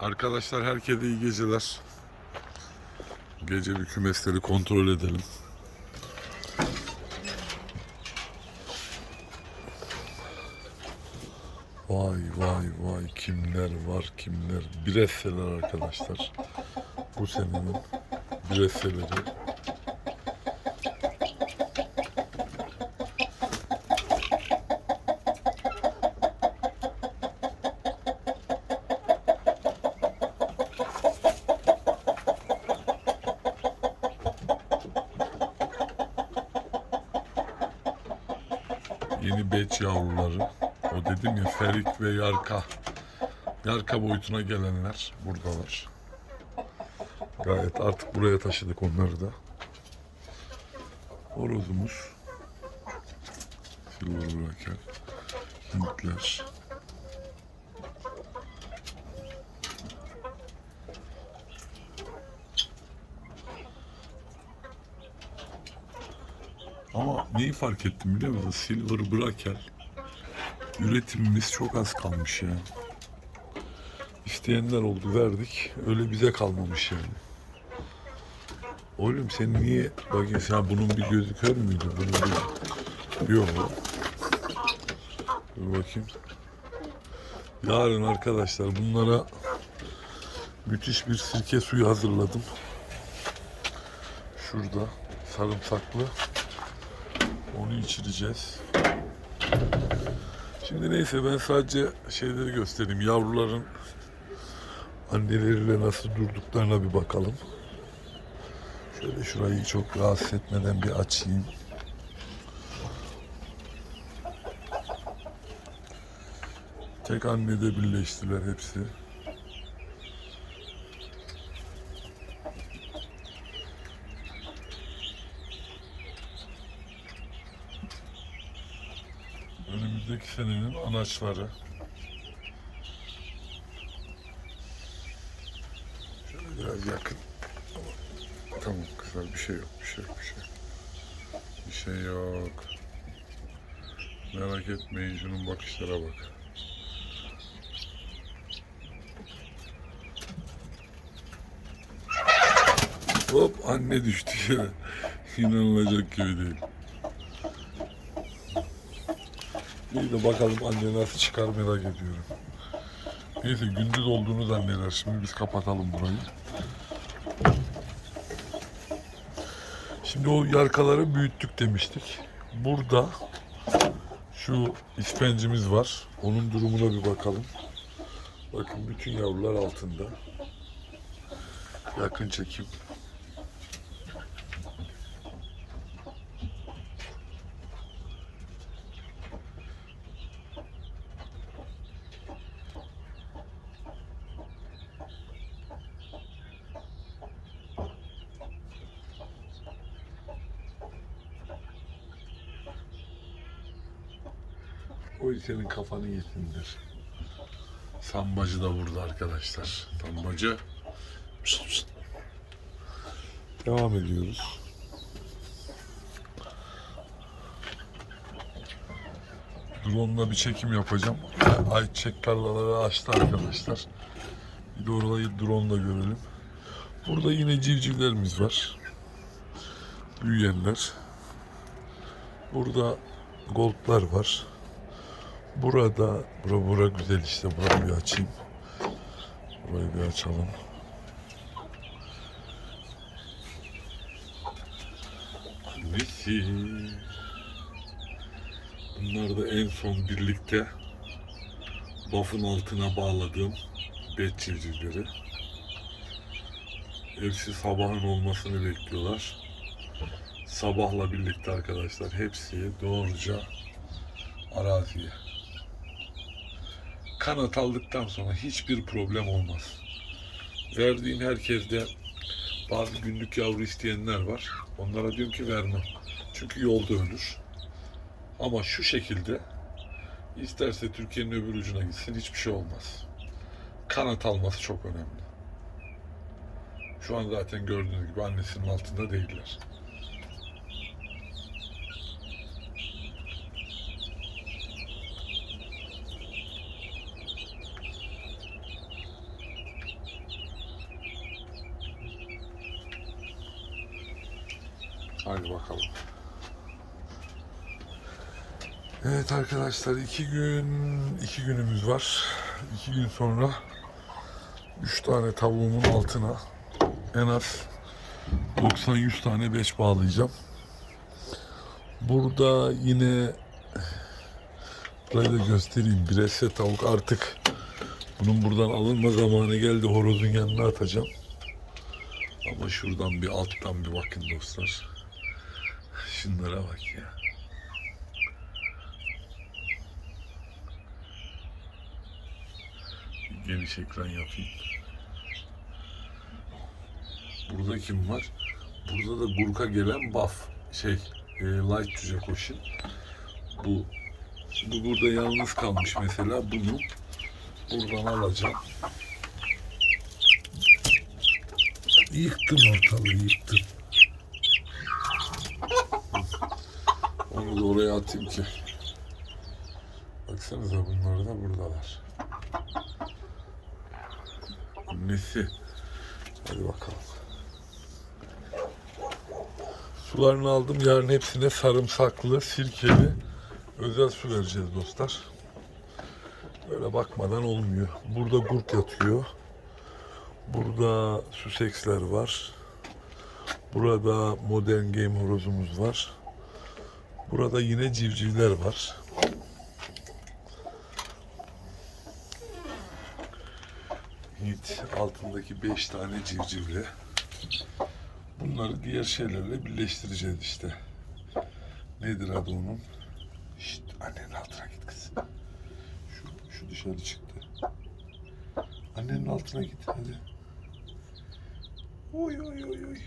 Arkadaşlar herkese iyi geceler. Gece bir kümesleri kontrol edelim. Vay vay vay kimler var kimler. Biresseler arkadaşlar. Bu senenin biresseleri. Yeni beç yavruları. O dedim ya Ferik ve Yarka. Yarka boyutuna gelenler buradalar. Gayet artık buraya taşıdık onları da. Horozumuz. Silver Braker. Hintler. Ama neyi fark ettim biliyor musun? Silver Brakel üretimimiz çok az kalmış ya. İsteyenler oldu verdik. Öyle bize kalmamış yani. Oğlum sen niye bakın sen bunun bir gözü kör müydü? Bunun bir... Yok. Dur bakayım. Yarın arkadaşlar bunlara müthiş bir sirke suyu hazırladım. Şurada sarımsaklı. Onu içireceğiz. Şimdi neyse ben sadece şeyleri göstereyim. Yavruların anneleriyle nasıl durduklarına bir bakalım. Şöyle şurayı çok rahatsız etmeden bir açayım. Tek annede birleştiler hepsi. Önümüzdeki senenin anaçları. Şöyle biraz yakın. Tamam kızlar bir şey yok, bir şey yok, bir şey yok. Bir şey yok. Merak etmeyin şunun bakışlara bak. Hop anne düştü yere. İnanılacak gibi değil. İyi de bakalım anne nasıl çıkar merak ediyorum. Neyse gündüz olduğunu zanneder. Şimdi biz kapatalım burayı. Şimdi o yarkaları büyüttük demiştik. Burada şu ispencimiz var. Onun durumuna bir bakalım. Bakın bütün yavrular altında. Yakın çekim. O senin kafanı yesindir. Sambacı da burada arkadaşlar. Sambacı. Pişt, pişt. Devam ediyoruz. Drone'la bir çekim yapacağım. Ayçiçek tarlaları açtı arkadaşlar. Bir de orayı drone'la görelim. Burada yine civcivlerimiz var. Büyüyenler. Burada goldlar var. Burada, bura, bura güzel işte. Burayı bir açayım. Burayı bir açalım. Annesi. Bunlar da en son birlikte bafın altına bağladığım bet. Hepsi sabahın olmasını bekliyorlar. Sabahla birlikte arkadaşlar hepsi doğruca araziye. Kanat aldıktan sonra hiçbir problem olmaz. Verdiğim herkeste bazı günlük yavru isteyenler var. Onlara diyorum ki vermem. Çünkü yolda ölür. Ama şu şekilde isterse Türkiye'nin öbür ucuna gitsin hiçbir şey olmaz. Kanat alması çok önemli. Şu an zaten gördüğünüz gibi annesinin altında değiller. Hadi bakalım. Evet arkadaşlar iki gün iki günümüz var. İki gün sonra üç tane tavuğumun altına en az 90-100 tane beş bağlayacağım. Burada yine burayı da göstereyim. Bresse tavuk artık bunun buradan alınma zamanı geldi. Horozun yanına atacağım. Ama şuradan bir alttan bir bakın dostlar. Şunlara bak ya. Geniş ekran yapayım. Burada kim var? Burada da Gurka gelen Baf. Şey, e, Light Cüce Koşun. Bu bu burada yalnız kalmış mesela. Bunu buradan alacağım. Yıktım ortalığı, yıktım. Da oraya atayım ki. Baksanıza bunlar da buradalar. Nesi? Hadi bakalım. Sularını aldım. Yarın hepsine sarımsaklı, sirkeli özel su vereceğiz dostlar. Böyle bakmadan olmuyor. Burada gurk yatıyor. Burada Sussex'ler var. Burada modern game horozumuz var. Burada yine civcivler var. Hit altındaki 5 tane civcivle. Bunları diğer şeylerle birleştireceğiz işte. Nedir adı onun? Şşt annenin altına git kız. Şu, şu dışarı çıktı. Annenin altına git hadi. Oy oy oy oy.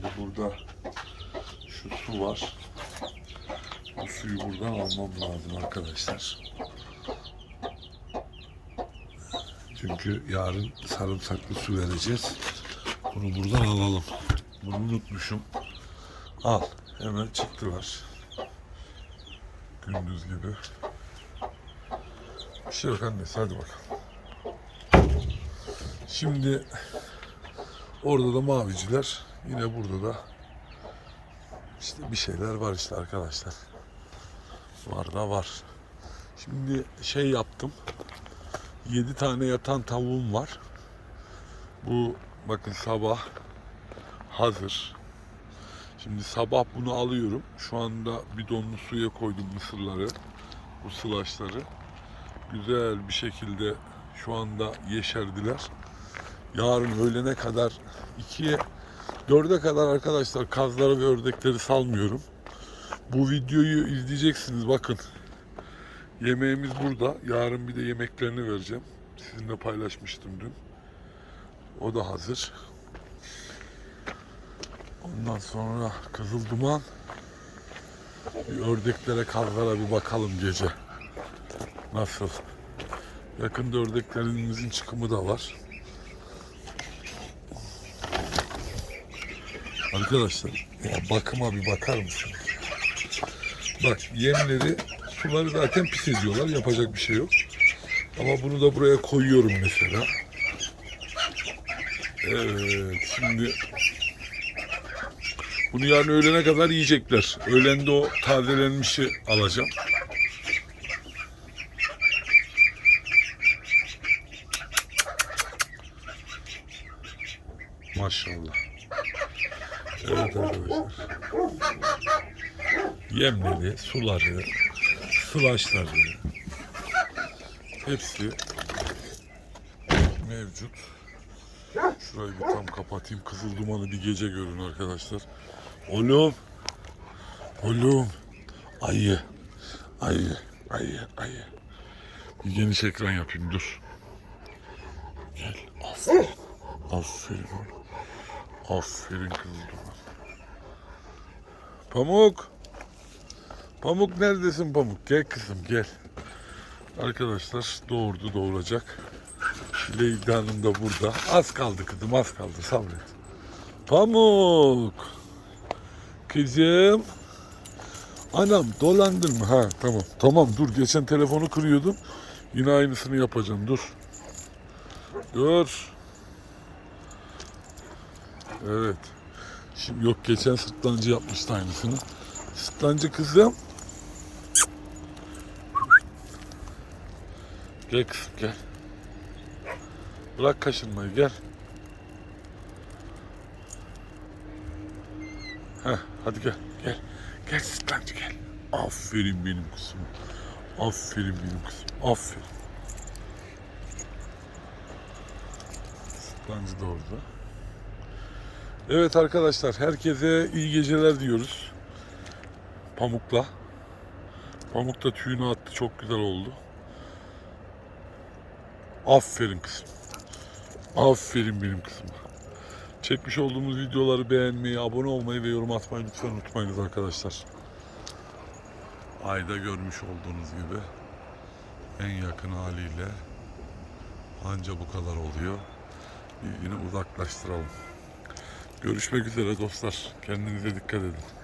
Şimdi burada şu su var. Bu suyu buradan almam lazım arkadaşlar. Çünkü yarın sarımsaklı su vereceğiz. Bunu buradan alalım. Bunu unutmuşum. Al. Hemen çıktılar. Gündüz gibi. Bir şey yok annesi hadi bakalım. Şimdi orada da maviciler. Yine burada da işte bir şeyler var işte arkadaşlar. Var da var. Şimdi şey yaptım. 7 tane yatan tavuğum var. Bu bakın sabah hazır. Şimdi sabah bunu alıyorum. Şu anda bidonlu suya koydum mısırları. Bu sılaçları. Güzel bir şekilde şu anda yeşerdiler. Yarın öğlene kadar ikiye dörde kadar arkadaşlar kazları ve ördekleri salmıyorum. Bu videoyu izleyeceksiniz bakın. Yemeğimiz burada. Yarın bir de yemeklerini vereceğim. Sizinle paylaşmıştım dün. O da hazır. Ondan sonra Kızıl Duman. Bir ördeklere, kazlara bir bakalım gece. Nasıl? Yakında ördeklerimizin çıkımı da var. Arkadaşlar ya bakıma bir bakar mısın? Bak yemleri suları zaten pis ediyorlar. Yapacak bir şey yok. Ama bunu da buraya koyuyorum mesela. Evet şimdi bunu yarın öğlene kadar yiyecekler. Öğlende o tazelenmişi alacağım. Maşallah. Evet arkadaşlar. Yemleri, suları, sıvaçları hepsi mevcut. Şurayı bir tam kapatayım. Kızıl dumanı bir gece görün arkadaşlar. Oğlum. Oğlum. Ayı. Ayı. Ayı. Ayı. Bir geniş ekran yapayım dur. Gel. Aferin. Aferin oğlum. Aferin kızıl duman. Pamuk. Pamuk neredesin Pamuk? Gel kızım gel. Arkadaşlar doğurdu doğuracak. Leyla Hanım da burada. Az kaldı kızım az kaldı sabret. Pamuk. Kızım. Anam dolandırma. Ha tamam. Tamam dur geçen telefonu kırıyordum. Yine aynısını yapacağım dur. Dur. Evet. Şimdi yok geçen sırtlancı yapmıştı aynısını. Sırtlancı kızım. Gel kızım gel. Bırak kaşınmayı gel. Heh, hadi gel gel. Gel sırtlancı gel. Aferin benim kızım. Aferin benim kızım. Aferin. Sırtlancı da orada. Evet arkadaşlar herkese iyi geceler diyoruz. Pamukla. Pamuk da tüyünü attı çok güzel oldu. Aferin kızım. Aferin benim kızıma. Çekmiş olduğumuz videoları beğenmeyi, abone olmayı ve yorum atmayı lütfen unutmayınız arkadaşlar. Ayda görmüş olduğunuz gibi en yakın haliyle anca bu kadar oluyor. Birbirini uzaklaştıralım. Görüşmek üzere dostlar. Kendinize dikkat edin.